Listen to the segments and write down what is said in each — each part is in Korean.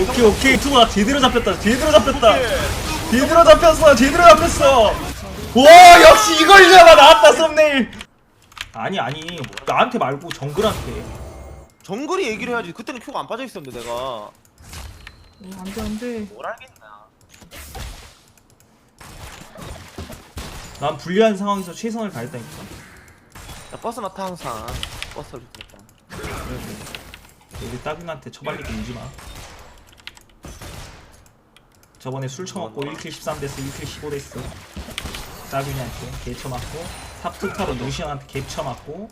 오케이 오케이. 투가 제대로 잡혔다. 제대로 잡혔다. 제대로 잡혔어. 제대로 잡혔어. 와 역시 이걸 잡아 나왔다 썸네일. 아니 아니. 나한테 말고 정글한테. 정글이 얘기를 해야지. 그때는 큐가 안 빠져 있었는데 내가. 어, 안돼 안돼. 뭘 알겠나. 난 불리한 상황에서 최선을 다했다니까. 나 버스나 타 항상. 버스를 좋겠다. 우리 따균한테 처발리고 울지마 저번에 술 처먹고 1킬 13 됐어 1킬 15 됐어 따균이한테 개 쳐맞고 탑투타로 루시안한테 개 쳐맞고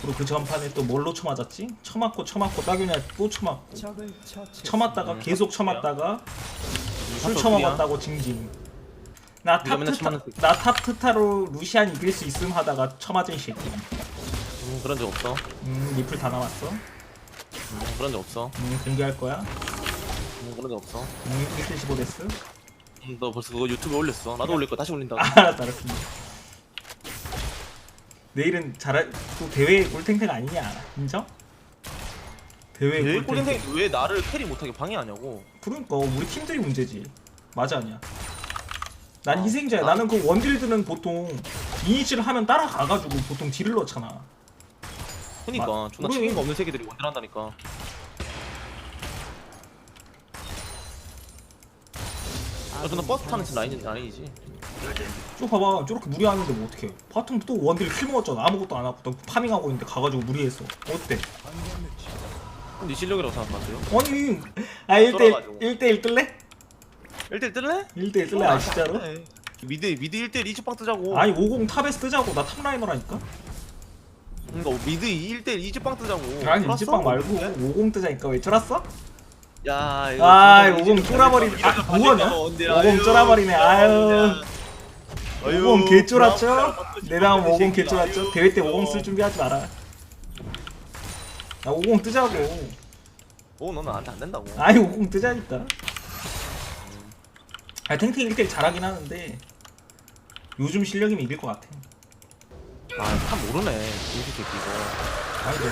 그리고 그 전판에 또 뭘로 쳐맞았지? 쳐맞고 쳐맞고 따균이한테 또 쳐맞고 쳐맞다가 계속 쳐맞다가 술 처먹었다고 징징 나 새끼. 나 탑트타로 루시안 이길 수 있음 하다가 쳐맞은 새끼 음, 그런 적 없어. 음 리플 다 나왔어 음, 그런 적 없어. 음 공개할 거야 음, 그런 적 없어. 음 1킬 15 됐어 음, 너 벌써 그거 유튜브에 올렸어. 나도 올릴 거 다시 올린다. 알았어 알았습니다 내일은 잘할 또 대회 꿀탱탱 아니냐 인정? 대회 꿀탱탱 꼴린생 왜 나를 캐리 못하게 방해하냐고. 그러니까 우리 팀들이 문제지 맞아 아니야 난 어, 희생자야 나- 나는 그 원딜들은 보통 이니치를 하면 따라가가지고 보통 딜을 넣잖아 그니까 마- 존나 그래. 책임감 없는 새끼들이 원딜 한다니까. 야, 존나 버스 타는 집 라인이 아니지. 쭉 봐봐 저렇게 무리하는데 뭐 어떡해 바텀 또 원딜 킬 먹었잖아 아무것도 안 하고 또 파밍하고 있는데 가가지고 무리했어 어때? 그럼 네 실력이라고 생각하세요? 아니 아 1대1 쫄아가지고. 1대1 뜰래? 1대1 뜰래? 1대1 뜰래 아 진짜로? 네. 미드 미드 1대1 이즈빵 뜨자고. 아니 50 탑에서 뜨자고 나 탑라이너라니까? 그러니까 미드 1대1 이즈빵 뜨자고. 아니 쫄았어? 이집방 말고 50 뜨자니까 왜 쫄았어? 야 이거 아50 이즈빵 쫄아버리네 아 뭐하냐? 봐 언제, 50 아유, 쫄아버리네 아유 50 개쫄았죠? 브라운 내 다음 50 새끼. 개쫄았죠? 아유, 대회 때50쓸 준비하지 마라 나50 뜨자고 어 너는 나한테 안 된다고. 아니 50 뜨자니까 아 탱탱 1대1 잘하긴 하는데 요즘 실력이면 이길 것 같아 아참 모르네. 새끼 이거. 아니 너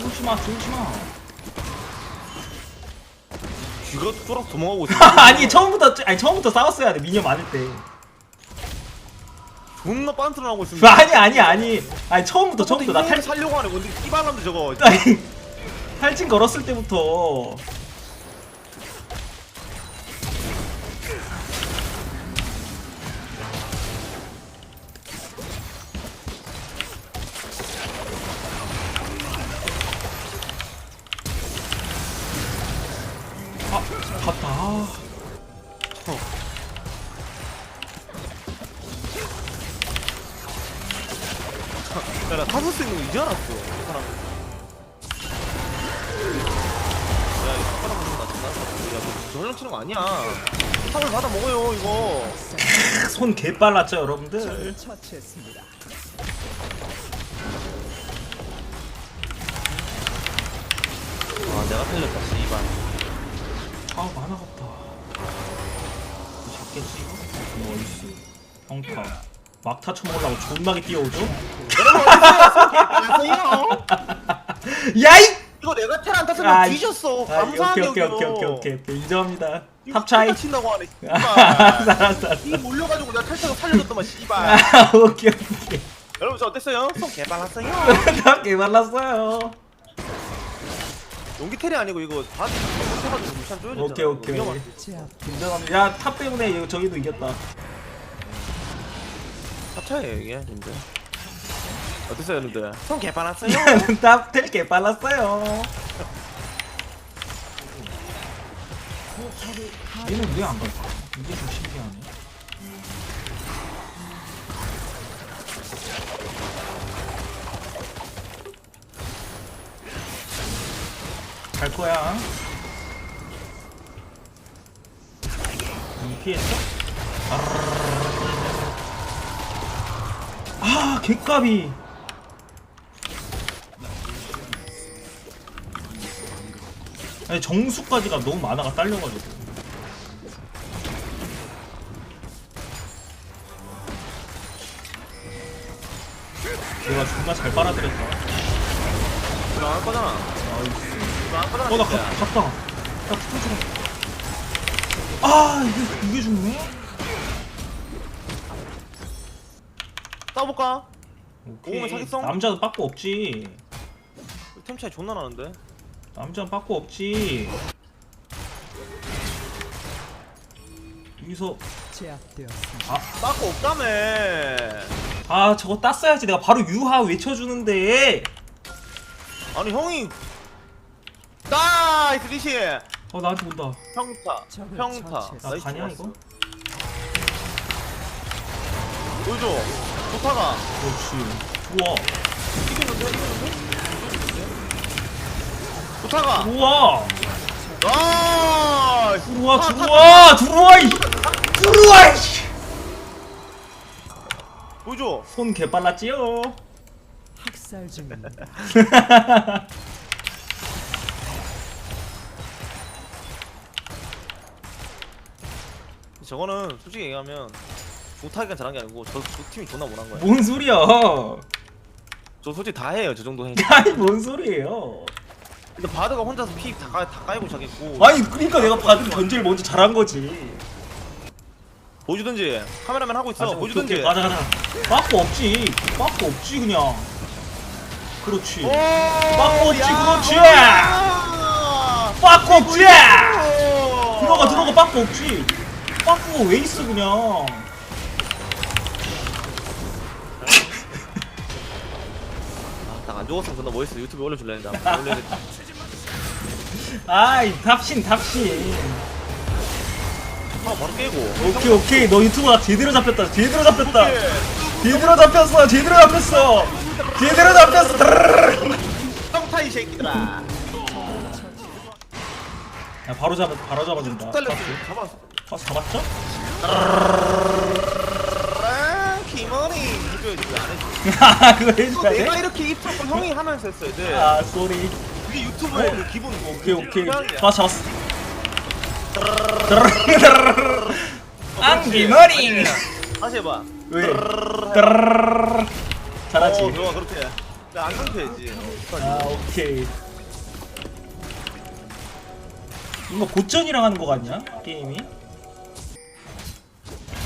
조심마 조심마 쥐가 쫄아 도망가고 있어. 아니 처음부터 아니 처음부터 싸웠어야 돼 미니언 많을 때 존나 빤트를 하고 있으면. 아니 아니 아니 아니 처음부터 처음부터 나탈 탈, 살려고 하네. 뭔데 끼발람도 저거. 아니 탈진 걸었을 때부터 사람. 야 이거 숟가락 먹는 거 존나. 야 너 전령 치는 거 아니야. 탑을 받아 먹어요 이거. 손 개빨랐죠 여러분들 아 내가 틀렸다 씨발. 아 만화 같다 잡겠지 이거? 나이스 평타 막타 쳐먹으려고 존나게 뛰어오죠? 안녕하세요. 야이! 이거 내가 탔으면 아, 뒤졌어. 아, 감사하게 오케이 오케이. 오케이 오케이 오케이 오케이 인정합니다 탑 차이 친다고 하네. 알았어 씨발. 알았어 알았어 이 몰려가지고 내가 탈타고 살려줬더만 씨발. 아 오케이 오케이 여러분 저 어땠어요? 손 개발랐어요. 탑 개발랐어요 용기 텔이 아니고 이거 다 해가지고 무시한 쪼여졌잖아. 오케이 오케이. 인정합니다 야 탑 때문에 이거 저기도 이겼다 사차예요 이게 근데. 어땠어요 여러분들? 손 개발랐어요. 탑텔 개발랐어요 얘는 왜 안 갈까? 이게 좀 신기하네 갈 거야. 이 피했어? 아, 개값이. 아니 정수까지가 너무 많아가 딸려가지고. 내가 존나 잘 빨아들였다 나갈 거잖아. 나이스 나갈 거잖아. 어나 진짜. 갔다 야 투표처럼 아 이게 이게 죽네? 싸워볼까? 오케이 오면 사기성? 남자도 빠꾸 없지 템 차이 존나 나는데. 남자는 빠꾸 없지. 여기서. 제압되었습니다. 아, 빠꾸 없다며. 아 저거 땄어야지. 내가 바로 유하 외쳐주는데. 아니 형이. 나이스 리시. 어 나한테 온다. 평타 평타. 처치했어. 나 가냐 이거? 보여줘. 좋다가. 그렇지. 좋아. 이겼는데 이겼는데 좋다가. 좋아 나이스. 들어와 타, 들어와 들어와 이 들어와 이씨. 보여줘. 손 개빨랐지요. 학살 중입니다. 저거는 솔직히 얘기하면 못하기가 잘한 게 아니고 저, 저 팀이 존나 못한 거야 뭔 소리야? 저 솔직히 다 해요 저 정도 해 아니 뭔 소리예요 근데 바드가 혼자서 피다다 까이고 자겠고. 아니 그러니까 내가 받은 견제를 먼저 잘한 거지. 보여주든지. 카메라맨 하고 있어. 보여주든지. 오케이, 오케이. 맞아 맞아. 빠꾸 없지. 빠꾸 없지 그냥. 그렇지. 오, 빠꾸지, 야, 그렇지. 빠꾸 없지. 오. 들어가 들어가 빠꾸 없지. 빠꾸가 왜 있어 그냥. 아, 딱안 죽었으면 존나 멋있어. 유튜브에 안 올려야겠다 아이 답신 답신. 아 바로 깨고. 오케이 오케이. 너 유튜브가 제대로 잡혔다. 제대로 잡혔다. 예. 제대로 잡혔어. 제대로 잡혔어. 제대로 잡혔어. 드르르르. 평타 이 새끼들아. 야 바로 잡아 바로 잡아준다. 달렸어. 파스 잡았어. 파스 잡았죠? 아 김원이 해줘야지 왜안 해줘. 아 그거 또 해줘야 내가 돼? 이렇게 입장권 형이 하면서 했어야 돼 아 쏘리 그게 유튜브의 그 기본 오케이 오케이. 잡았어 드르르르르. 안기머리 다시 해봐. 왜? 드르르르르. 잘하지. 어 좋아 그렇게 나안 상태야지. 아 오케이. 이거 고전이랑 하는 거 같냐? 게임이?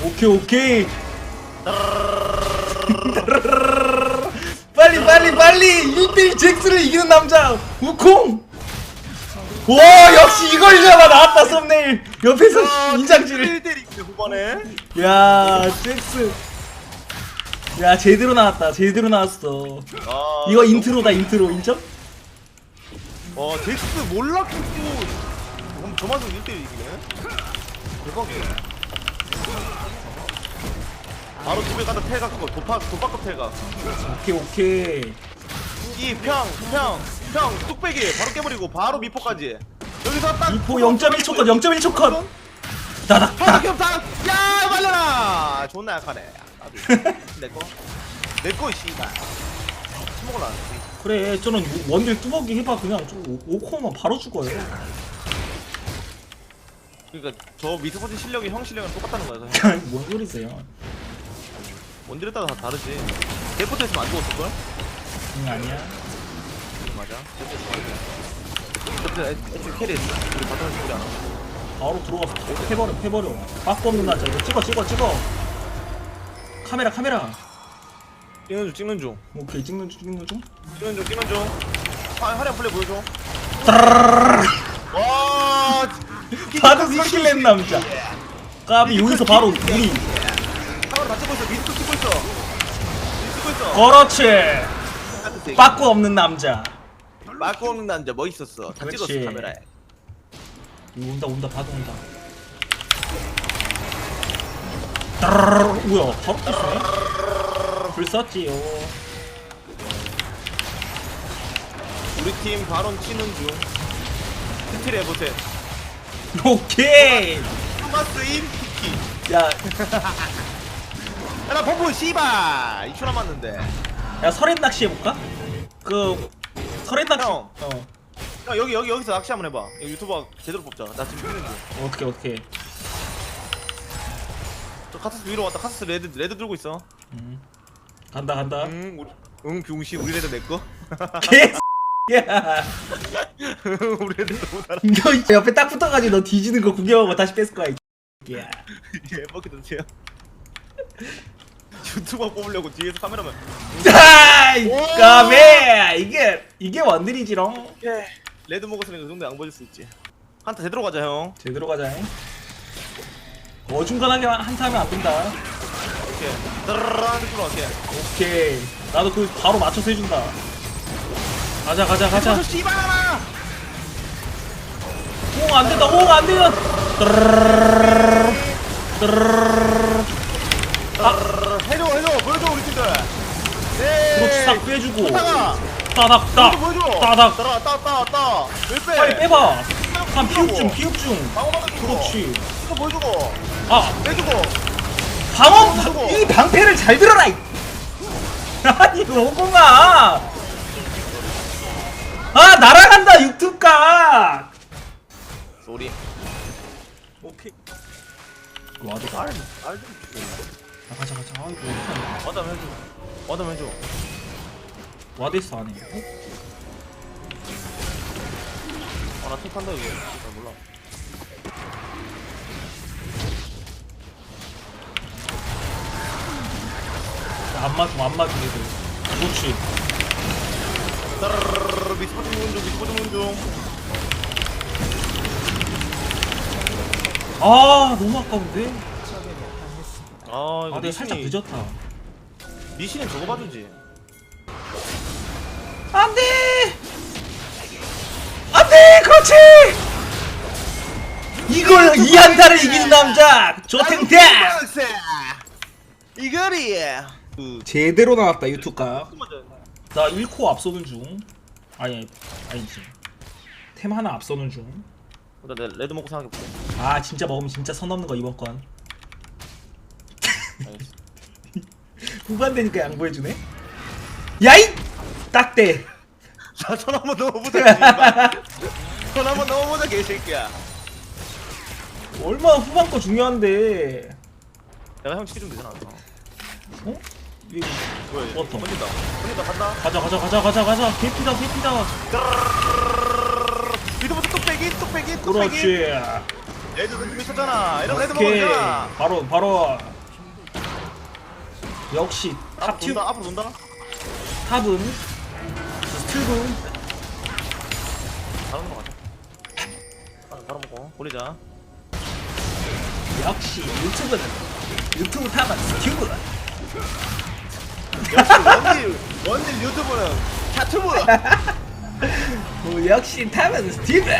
오케이 오케이 빨리 빨리 빨리! 1대1 잭스를 이기는 남자 우콩! 와 역시 이걸 잡아 나왔다 썸네일! 옆에서 인장질을. 1대1 후반에? 야 잭스 야 제대로 나왔다 제대로 나왔어. 아, 이거 인트로다 인트로. 인정? 와 덱스 몰랐고 그럼 저만큼 1대1 이기네? 대박이야 바로 집에 가다 텔각 그거 도파 도파급 텔각 오케이 오케이. 이평평평 뚝배기. 바로 깨버리고 바로 미포까지. 여기서 딱 미포 0.1초 컷 0.1초 컷. 다닥 다. 평야 말려라. 존나 약하네. 내꺼 내꺼 씨발. 스모글 안 해. 그래 저는 원딜 뚜벅이 해봐 그냥 좀 5코만 바로 죽어요. 그러니까 저 미스포츠 실력이 형 실력이랑 똑같다는 거야 뭔 소리세요 원딜에 따라 다 다르지. 데포트 했으면 안 죽었을걸? 응 아니야. 맞아. 데포트 애초에 캐리했어. 우리 바텀에서 소리 안 하고. 바로 들어가서 패버려 패버려. 빠꾸 없는 날짜 이거 찍어 찍어 찍어. 카메라 카메라. 찍는 중 찍는 중. 오케이 찍는 중 찍는 중. 찍는 중 찍는 중. 화- 화려한 플레이 보여줘. 와 바로 스킬 낸 남자. 까비 여기서 바로 우리 다 찍고 있어. 미스도 찍고 있어. 미스 찍고 있어. 그렇지. 빠꾸 없는 남자. 맞고 없는 남자 멋있었어? 다 그렇지. 찍었어 카메라에. 이거 온다 온다 바로 온다. 따라라라. 뭐야 바로 깼네? 불 썼지요. 우리 팀 바론 치는 중. 스틸 해보세 오케이. 토마스 인피키. 야, 야 나 범부 씨발. 2초 남았는데. 야 설엔 낚시 해볼까? 그 설엔 낚시. 형. 어. 야 여기 여기 여기서 낚시 한번 해봐. 여기 유튜버 제대로 뽑자. 나 지금 뛰는 중 어떻게 어떻게 저 카스스 위로 왔다. 카스스 레드 레드 들고 있어. 음. 간다 간다. 음 우리 응 병신 우리 애들 내꺼 개 야, 우리 애들 너무 달아. 너 옆에 딱 붙어가지고 너 뒤지는 거 구경하고 다시 뺐을 거야. 이 야. 예쁘게 드세요 유튜버 뽑으려고 뒤에서 카메라만 아, 까매 이게 이게 원딜이지롱. 오케이 레드 먹었으니까 그 정도 양보해줄 수 있지 한타 제대로 가자 형 제대로 가자. 어중간하게 한타 하면 안 된다. 오케이 드르르르 들어 갈게 오케이. 나도 그 바로 맞춰서 해준다. 가자 가자 가자. 저 씨발아 오, 안 된다. 오, 안. 해줘 해줘 보 팀들 네 그렇지, 싹 빼주고. 타가 따닥, 따. 보여줘 따닥. 따라 따따 따 왜 빼? 빨리 빼봐. 한 피흡 중, 피흡 중. 방어막을 주고 그렇지. 이거 보여주고 아, 빼주고 방어, 방- 이 방패를 잘 들어라. 이. 아니, 오공아. 아, 날아간다, 유튜브가. 쏘리 오케이. 와도 알, 알좀 주고 아, 가자, 가자. 아이고, 어떡하냐. 와담 해줘 와담 해줘 와데스 안 해. 아나 톱한다 이거 잘 몰라 안 맞춤, 안 맞춤, 애들. 그렇지. 따르르르르 미스포 좀 중, 미스포 좀 중. 아, 너무 아까운데? 아, 이거 아, 내가 살짝 미신이- 늦었다. 미신은 저거 봐주지. 안 돼! 안 돼! 그렇지! 이걸, 이 한타를 이기는 남자! 조탱탱! 이거리. 그 제대로 나왔다, 유튜브가. 나 1코 앞서는 중. 아니, 아니지. 템 하나 앞서는 중. 나 내- 레드 먹고 생각해 볼게. 아, 진짜 먹으면 진짜 선 넘는 거, 이번 건. 후반되니까 양보해주네? 야이! 딱대! 자, 손 한번 넣어보자. 손 한번 넣어보자, 개새끼야. 얼마나 후반 거 중요한데. 내가 형 치기 좀 되잖아. 어? 이거 뭐야? 던진다. 던진다. 간다. 가자, 가자, 가자, 가자, 가자. 개피다, 개피다. 미드부터 뚝배기, 뚝배기, 뚝배기. 그렇지. 레드 던지고 있었잖아. 이런 레드 오케이. 먹었잖아. 바로, 바로. 역시 탑 튜, 돈다. 앞으로 돈다. 탑은 스틸은 바로 넘어가자. 아, 바로 먹고 올리자. 역시 유튜브는 유튜브 탑은 스튜브. 역시 원딜 원딜 유튜브는 샤튜브. 어, 역시 탑은 스튜브.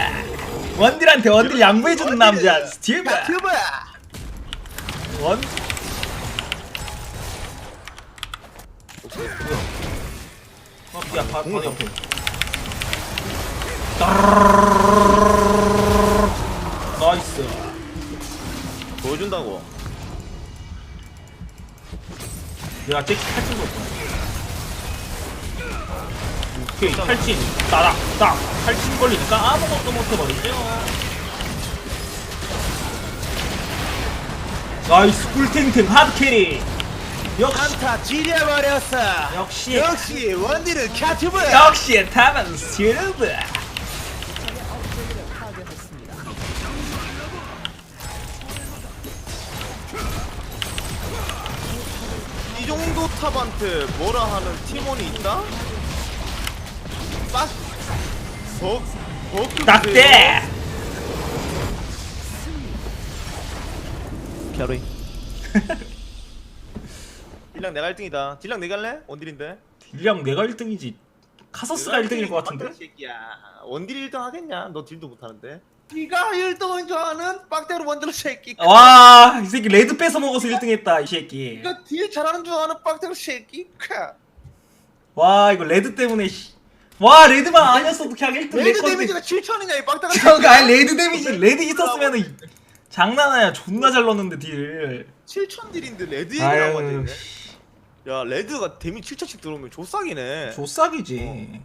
원딜한테 원딜 양보해주는 남자 스튜브. 샤튜브. 원. 야, 바, 바로 옆에. 나이스. 보여준다고. 내가 잭키 탈진 걸 거야. 오케이, 탈진. 따닥, 딱. 탈진 걸리니까 아무것도 못해버리죠. 나이스, 꿀탱탱 하드캐리. 역시, 한타 지려버렸어. 역시, 역시 원딜은 샤튜브. 역시 탑은 스튜브. 이 정도 탑한테 뭐라 하는 팀원이 있다? 빡. 버 버크. 딱대! 캐리. 딜량 내가 1등이다. 딜량 내가 할래? 원딜인데. 딜량 내가 1등이지. 카서스가 1등일 것 같은데? 새끼야. 원딜 1등 하겠냐? 너 딜도 못하는데. 네가 1등인 줄 아는 빡대로 원딜 새끼. 와, 이 새끼 레드 뺏어 먹어서 1등 했다, 이 새끼. 네가 딜 잘하는 줄 아는 빡대로 새끼. 카. 와, 이거 레드 때문에, 씨. 와, 레드만 아니었어도 그냥 1등 내 레드 건데. 데미지가 7천이냐 이 빡대가. 저거 아니 레드 데미지 레드 있었으면은 장난 아니야 존나 잘 넣었는데 딜 7천 딜인데 레드 얘기라고 아유 하네. 야 레드가 데미 7천씩 들어오면 조싹이네. 조싹이지